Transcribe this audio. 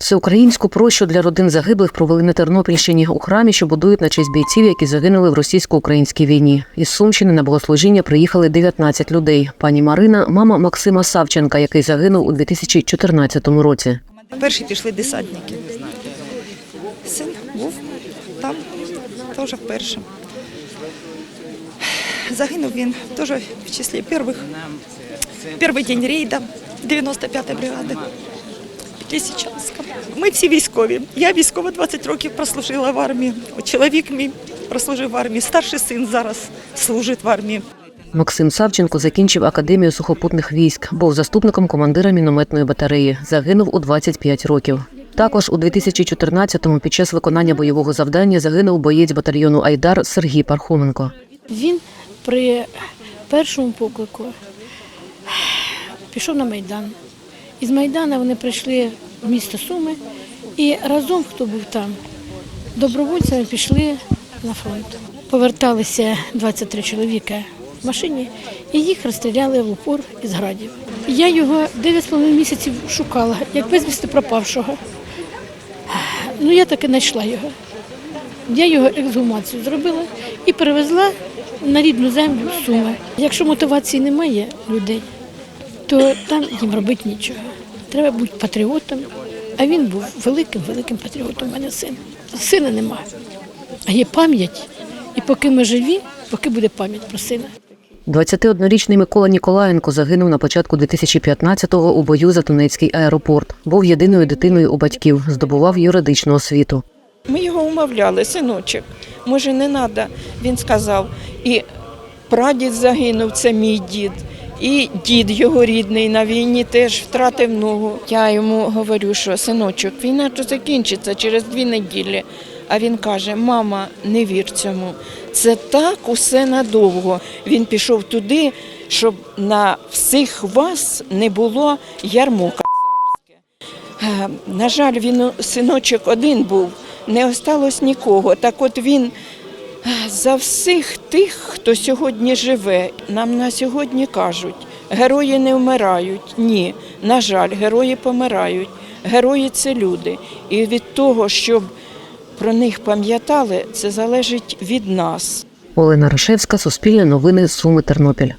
Всеукраїнську прощу для родин загиблих провели на Тернопільщині у храмі, що будують на честь бійців, які загинули в російсько-українській війні. Із Сумщини на богослужіння приїхали 19 людей. Пані Марина, мама Максима Савченка, який загинув у 2014 році. Перші пішли десантники. Син був там теж вперше. Загинув він теж в числі перших. Перший день рейда 95-ї бригади. Лисичанська. Ми всі військові. Я військова 20 років прослужила в армії. Чоловік мій прослужив в армії. Старший син зараз служить в армії. Максим Савченко закінчив академію сухопутних військ, був заступником командира мінометної батареї. Загинув у 25 років. Також у 2014-му під час виконання бойового завдання загинув боєць батальйону Айдар Сергій Пархоменко. Він при першому поклику пішов на Майдан. Із Майдана вони прийшли в місто Суми і разом, хто був там, добровольцями пішли на фронт. Поверталися 23 чоловіка в машині і їх розстріляли в упор із градів. Я його 9,5 місяців шукала, як безвісти пропавшого. Ну, я таки знайшла його. Я його ексгумацію зробила і перевезла на рідну землю в Суми. Якщо мотивації немає людей, то там їм робити нічого. Треба бути патріотом. А він був великим, великим патріотом. У мене син. Сина нема. А є пам'ять. І поки ми живі, поки буде пам'ять про сина. 21-річний Микола Ніколаєнко загинув на початку 2015-го у бою за Донецький аеропорт. Був єдиною дитиною у батьків, здобував юридичну освіту. Ми його умовляли, синочок, може не треба. Він сказав, і прадід загинув, це мій дід, і дід його рідний на війні теж втратив ногу. Я йому говорю, що синочок, війна то закінчиться через дві неділі. А він каже: Мама, не вір цьому. Це так усе надовго. Він пішов туди, щоб на всіх вас не було ярмо Е, На жаль, він синочок один був, не осталось нікого. Так от він за всіх тих, хто сьогодні живе, нам на сьогодні кажуть, герої не вмирають. Ні, на жаль, герої помирають. Герої це люди. І від того, щоб про них пам'ятали, це залежить від нас. Олена Рашевська, Суспільне новини, Суми, Тернопіль.